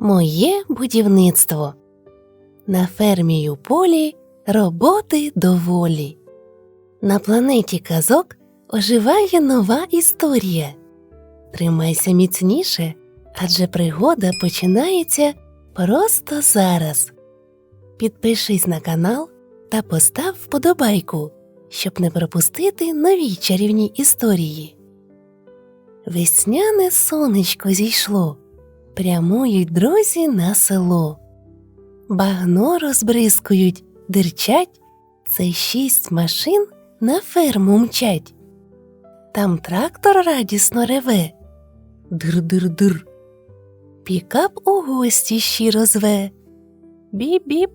Моє будівництво. На фермі у полі роботи доволі. На планеті казок оживає нова історія. Тримайся міцніше, адже пригода починається просто зараз. Підпишись на канал та постав вподобайку, щоб не пропустити нові чарівні історії. Весняне сонечко зійшло, прямують друзі на село. Багно розбризкують, дирчать, це шість машин на ферму мчать. Там трактор радісно реве. Дир-дир-дир. Пікап у гості щиро зве. Біп-біп.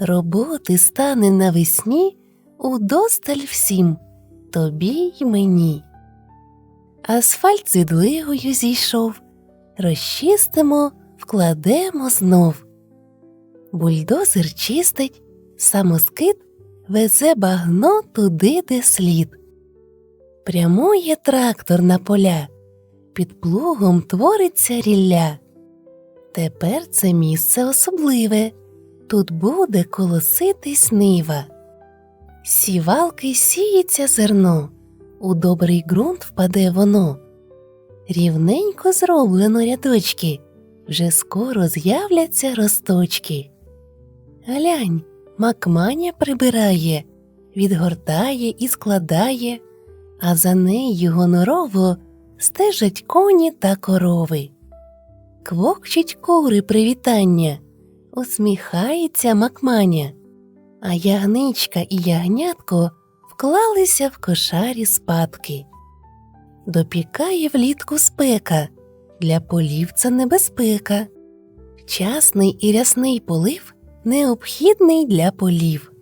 Роботи стане навесні удосталь всім, тобі й мені. Асфальт з відлигою зійшов, розчистимо, вкладемо знов. Бульдозер чистить, самоскид везе багно туди, де слід. Прямує трактор на поля, під плугом твориться рілля. Тепер це місце особливе, тут буде колоситись нива. Сівалки сіється зерно, у добрий ґрунт впаде воно. Рівненько зроблено рядочки, вже скоро з'являться росточки. Глянь, макманя прибирає, відгортає і складає, а за нею гонорово стежать коні та корови. Квокчуть кури привітання, усміхається макманя, а ягничка і ягнятко вклалися в кошарі спадки. Допікає влітку спека, для полів це небезпека. Вчасний і рясний полив необхідний для полів.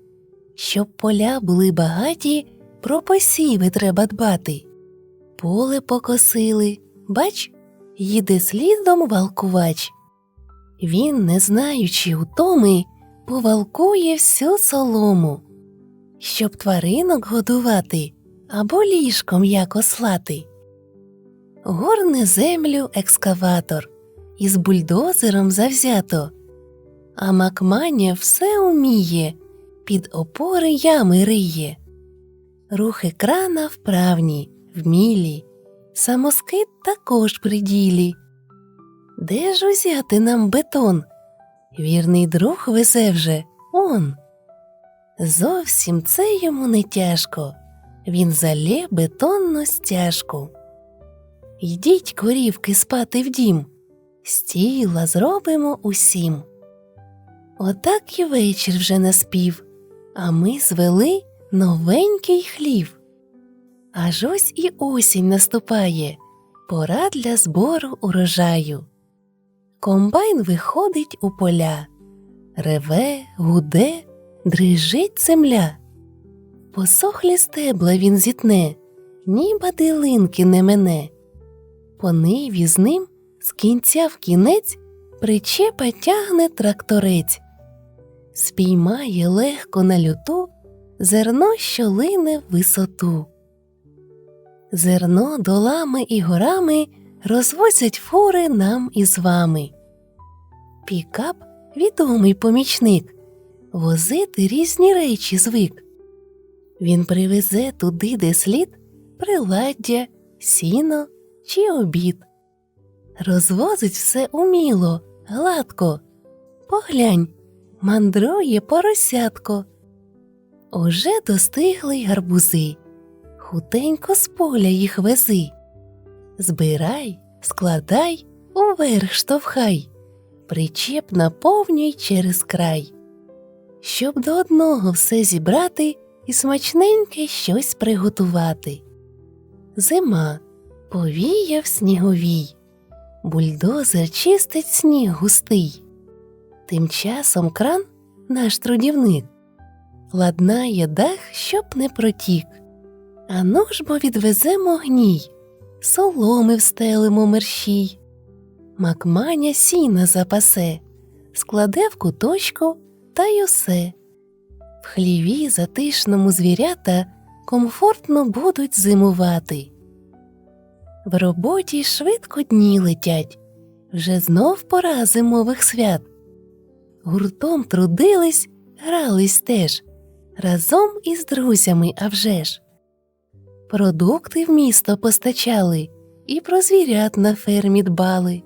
Щоб поля були багаті, про посіви треба дбати. Поле покосили, бач, їде слідом валкувач. Він, не знаючи утоми, повалкує всю солому, щоб тваринок годувати або ліжком як ослати. Горне землю екскаватор із бульдозером завзято, а Макманя все уміє, під опори ями риє. Рухи крана вправні, вмілі, самоскид також при ділі. Де ж узяти нам бетон? Вірний друг везе вже он. Зовсім це йому не тяжко, він залє бетонну стяжку. Йдіть, корівки, спати в дім, стіла зробимо усім. Отак і вечір вже наспів, а ми звели новенький хлів. Аж ось і осінь наступає, пора для збору урожаю. Комбайн виходить у поля, реве, гуде, дрижить земля. Посохлі стебла він зітне, ні бадилинки не мене. По ниві ним з кінця в кінець причепа тягне тракторець, спіймає легко на люту зерно, що лине в висоту. Зерно долами і горами розвозять фури нам із вами. Пікап відомий помічник, возити різні речі звик. Він привезе туди, де слід приладдя, сіно чи обід. Розвозить все уміло, гладко. Поглянь, мандрує поросятко. Уже достигли й гарбузи, хутенько з поля їх вези. Збирай, складай, уверх штовхай, причеп наповнюй через край. Щоб до одного все зібрати і смачненьке щось приготувати. Зима повіяв сніговій, бульдозер чистить сніг густий. Тим часом кран, наш трудівник, ладнає дах, щоб не протік. А ну ж бо відвеземо гній, соломи встелимо мерщій. Макманя сіна запасе, складе в куточку та й усе. В хліві затишному звірята комфортно будуть зимувати. В роботі швидко дні летять, вже знов пора зимових свят. Гуртом трудились, грались теж, разом із друзями, а вже ж. Продукти в місто постачали і про звірят на фермі дбали.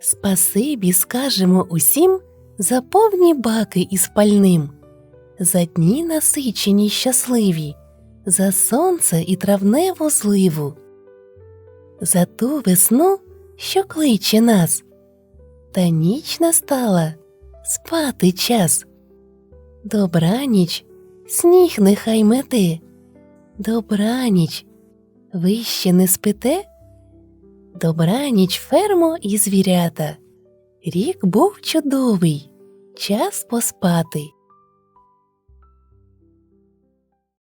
Спасибі скажемо усім за повні баки із пальним, за дні насичені й щасливі, за сонце і травневу зливу, за ту весну, що кличе нас, та ніч настала спати час. Добраніч, сніг нехай мете, добраніч, ви ще не спите? Добраніч, фермо і звірята. Рік був чудовий, час поспати.